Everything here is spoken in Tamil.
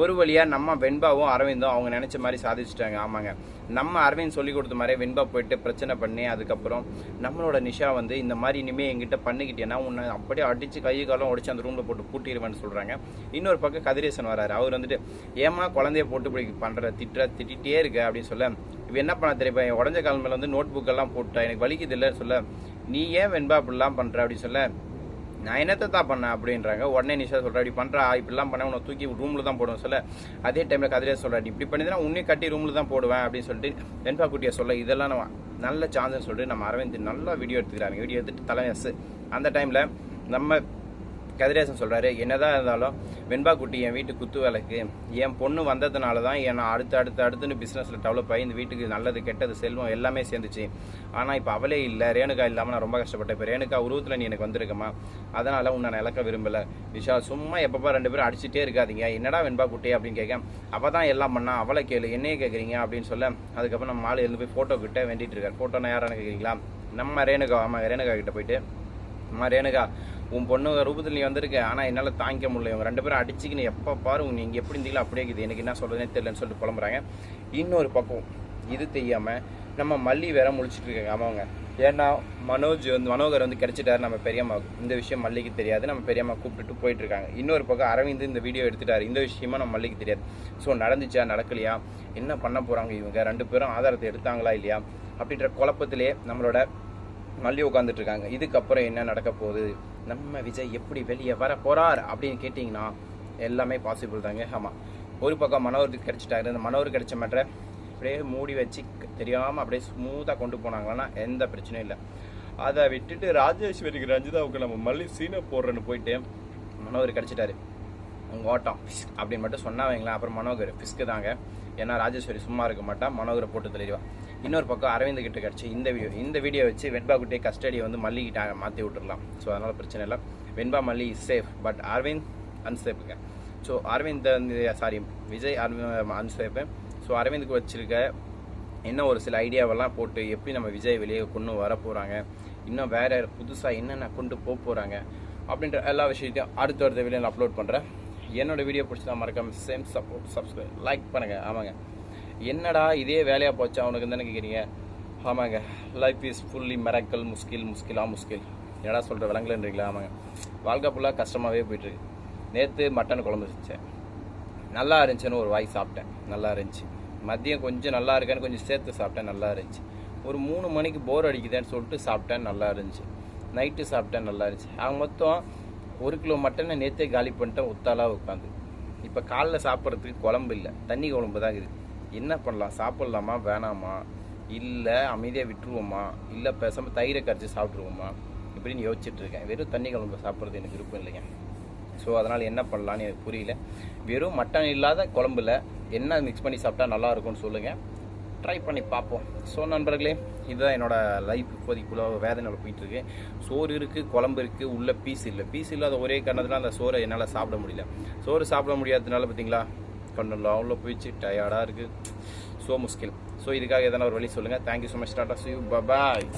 ஒரு வழியாக நம்ம வெண்பாவும் அரவிந்தும் அவங்க நினச்ச மாதிரி சாதிச்சிட்டாங்க. ஆமாங்க. நம்ம அரவிந்த் சொல்லி கொடுத்த மாதிரியே வெண்பா போயிட்டு பிரச்சனை பண்ணி அதுக்கப்புறம் நம்மளோட நிஷா வந்து இந்த மாதிரி இனிமேல் எங்கிட்ட பண்ணிக்கிட்டேன்னா உன்னை அப்படியே அடித்து கை காலம் உடச்சி அந்த ரூமில் போட்டு பூட்டிடுவேன்னு சொல்கிறாங்க இன்னொரு பக்கம் கதிரேசன் வராரு. அவர் வந்துட்டு ஏமா குழந்தைய போட்டு இப்படி பண்ணுற திட்டுற திட்டிகிட்டே இருக்க அப்படின்னு சொல்ல இவ என்ன பண்ண தெரியும்? என் உடஞ்ச காலம் மேல வந்து நோட் புக்கெல்லாம் போட்டா எனக்கு வலிக்குது இல்லைன்னு சொல்ல நீ ஏன் வெண்பா அப்படிலாம் பண்ணுற அப்படின்னு சொல்ல நான் என்னத்தை தான் பண்ணேன் அப்படின்றாங்க. உடனே நிஷா சொல்கிறா இப்படி பண்ணுறா இப்படிலாம் பண்ண உன்னை தூக்கி ரூமில் தான் போடுவேன் சொல்ல. அதே டைமில் கதிரே சொல்கிறா இப்படி பண்ணிதான் உன்னையும் கட்டி ரூமில் தான் போடுவேன் அப்படின்னு சொல்லிட்டு வெண்பா குட்டியை சொல்ல இதெல்லாம் நம்ம நல்ல சான்ஸ்னு சொல்லிட்டு நம்ம அரவிந்த் நல்லா வீடியோ எடுத்துக்கிறாங்க வீடியோ எடுத்துட்டு தலைமை எஸ் அந்த டைமில் நம்ம கதிரேசன் சொல்கிறாரு என்னதான் இருந்தாலும் வெண்பா குட்டி என் வீட்டு குத்து விளக்கு. என் பொண்ணு வந்ததுனால தான் என் அடுத்து அடுத்து அடுத்துன்னு பிஸ்னஸில் டெவலப் ஆகி இந்த வீட்டுக்கு நல்லது கெட்டது செல்வம் எல்லாமே சேர்ந்துச்சு. ஆனால் இப்போ அவளே இல்லை. ரேணுகா இல்லாமல் நான் ரொம்ப கஷ்டப்பட்டேன். இப்போ ரேணுகா உருவத்தில் நீ எனக்கு வந்திருக்கமா? அதனால் உன்னை நான் இழக்க விரும்பல. விஷா சும்மா எப்பப்பா ரெண்டு பேரும் அடிச்சுட்டே இருக்காதீங்க. என்னடா வெண்பா குட்டி அப்படின்னு கேட்க அவள் தான் எல்லாம் பண்ணா. அவளை கேளு. என்னையே கேட்குறீங்க அப்படின்னு சொல்ல அதுக்கப்புறம் நம்ம ஆள் எழுந்து போய் ஃபோட்டோ கிட்ட வேண்டிட்டு இருக்காரு. ஃபோட்டோனா யாரான்னு கேட்குறீங்களா நம்ம ரேணுகா ஆமாம் ரேணுகா கிட்ட போயிட்டு அம்மா ரேணுகா உன் பொண்ணு ரூபத்தில் நீ வந்திருக்க ஆனால் என்னால் தாங்கிக்க முடியல. இவங்க ரெண்டு பேரும் அடிச்சுக்கின்னு எப்போ பாரு நீங்கள் எப்படி இருந்தீங்களோ அப்படியே இருக்குது. எனக்கு என்ன சொல்கிறதுனே தெரியலன்னு சொல்லிட்டு புலம்புறாங்க. இன்னொரு பக்கம் இது தெரியாமல் நம்ம மல்லி வேற முழிச்சிட்டு இருக்காங்க ஆமாங்க. ஏன்னா மனோஜ் வந்து மனோகர் வந்து கிடைச்சிட்டாரு நம்ம பெரியம்மாவுக்கு. இந்த விஷயம் மல்லிக்கு தெரியாது. நம்ம பெரியம்மா கூப்பிட்டுட்டு போயிட்டு இருக்காங்க இன்னொரு பக்கம் அரவிந்த் இந்த வீடியோ எடுத்துட்டாரு. இந்த விஷயமா நம்ம மல்லிக்கு தெரியாது. ஸோ நடந்துச்சா நடக்கலையா? என்ன பண்ண போகிறாங்க இவங்க? ரெண்டு பேரும் ஆதாரத்தை எடுத்தாங்களா இல்லையா? அப்படின்ற குழப்பத்திலே நம்மளோட மல்லி உட்காந்துட்டு இருக்காங்க இதுக்கப்புறம் என்ன நடக்க போகுது? நம்ம விஜய் எப்படி வெளியே வர போறார் அப்படின்னு கேட்டிங்கன்னா எல்லாமே பாசிபிள் தாங்க. ஆமாம் ஒரு பக்கம் மனோருக்கு கிடைச்சிட்டாரு. இந்த மனோருக்கு கிடைச்ச மாட்ட அப்படியே மூடி வச்சு தெரியாமல் அப்படியே ஸ்மூத்தாக கொண்டு போனாங்கன்னா எந்த பிரச்சனையும் இல்லை. அதை விட்டுட்டு ராஜேஸ்வரிக்கு ரஞ்சிதாவுக்கு நம்ம மல்லி சீனை போடுறேன்னு போயிட்டு மனோகர் கிடச்சிட்டாரு. உங்கள் ஓட்டம். அப்படின்னு மட்டும் சொன்னா வைங்களேன். அப்புறம் மனோகர் பிஸ்க்கு தாங்க. ஏன்னா ராஜேஸ்வரி சும்மா இருக்க மாட்டா மனோகரை போட்டு தெளிவா இன்னொரு பக்கம் அரவிந்த் கிட்ட கிடச்சி இந்த வீடியோ இந்த வீடியோ வச்சு வெண்பா குட்டியை கஸ்டடியை வந்து மல்லிக்கிட்ட மாற்றி விட்டுறலாம். ஸோ அதனால பிரச்சனை இல்லை. Venba Malli is safe but Aravind அன்சேஃபுங்க so Aravind sorry Vijay Aravind unsafe so அரவிந்துக்கு வச்சிருக்க இன்னும் ஒரு சில ஐடியாவெல்லாம் போட்டு எப்படி நம்ம விஜய் வெளியே கொண்டு வர போகிறாங்க இன்னும் வேறு புதுசாக என்னென்ன கொண்டு போக போகிறாங்க அப்படின்ற எல்லா விஷயத்தையும் அடுத்த அடுத்த வீடியோ நான் அப்லோட் பண்ணுறேன் என்னோட வீடியோ பிடிச்சதா மறக்காமல் சேம் சப்போர்ட் சப்ஸ்கிரைப் லைக் பண்ணுங்கள் ஆமாங்க. என்னடா இதே வேலையாக போச்சா அவனுக்கு தானே கேட்குறீங்க ஆமாங்க. லைஃப் இஸ் ஃபுல்லி மெரக்கல் முஸ்கில் முஸ்கிலா முஸ்கில் என்னடா சொல்கிற விலங்குலன்றீங்களா ஆமாங்க. வாழ்க்கை ஃபுல்லாக கஷ்டமாகவே போயிட்டுருக்கு. நேற்று மட்டன் குழம்பு செஞ்சேன் நல்லா இருந்துச்சுன்னு ஒரு வாய் சாப்பிட்டேன். நல்லா இருந்துச்சு. மதியம் கொஞ்சம் நல்லா இருக்கேன்னு கொஞ்சம் சேர்த்து சாப்பிட்டேன். நல்லா இருந்துச்சு. ஒரு மூணு மணிக்கு போர் அடிக்குதுன்னு சொல்லிட்டு சாப்பிட்டேன். நல்லா இருந்துச்சு. நைட்டு சாப்பிட்டேன். நல்லா இருந்துச்சு. அவங்க மொத்தம் ஒரு கிலோ மட்டனை நேற்றே காலி பண்ணிட்டேன் உத்தாலாக உட்காந்து இப்போ காலைல சாப்பிட்றதுக்கு குழம்பு இல்லை. தண்ணி குழம்பு தான் இருக்குது என்ன பண்ணலாம்? சாப்பிட்லாமா? வேணாமா? இல்லை அமைதியாக விட்டுருவோமா? இல்லை பேசாமல் தயிரை கரைச்சி சாப்பிட்ருவோமா இப்படின்னு யோசிச்சுட்டு இருக்கேன். வெறும் தண்ணி குழம்பு சாப்பிட்றது எனக்கு விருப்பம் இல்லைங்க. ஸோ அதனால் என்ன பண்ணலான்னு எனக்கு புரியல. வெறும் மட்டன் இல்லாத குழம்புல என்ன மிக்ஸ் பண்ணி சாப்பிட்டா நல்லா இருக்கும்னு சொல்லுங்கள் ட்ரை பண்ணி பார்ப்போம். ஸோ நண்பர்களே இதுதான் என்னோடய லைஃப் இப்போதைக்குள்ள வேதனையில் போயிட்டுருக்கு. சோறு இருக்குது குழம்பு இருக்குது உள்ள பீஸ் இல்லை. பீஸ் இல்லாத ஒரே காரணத்தில் அந்த சோறை என்னால் சாப்பிட முடியல. சோறு சாப்பிட முடியாததுனால பார்த்தீங்களா கண்ணு லாவில் போயிடுச்சு டயர்டாக இருக்குது ஸோ முஸ்கில். ஸோ இதுக்காக எதனா ஒரு வழி சொல்லுங்கள் thank you so much tata see you bye bye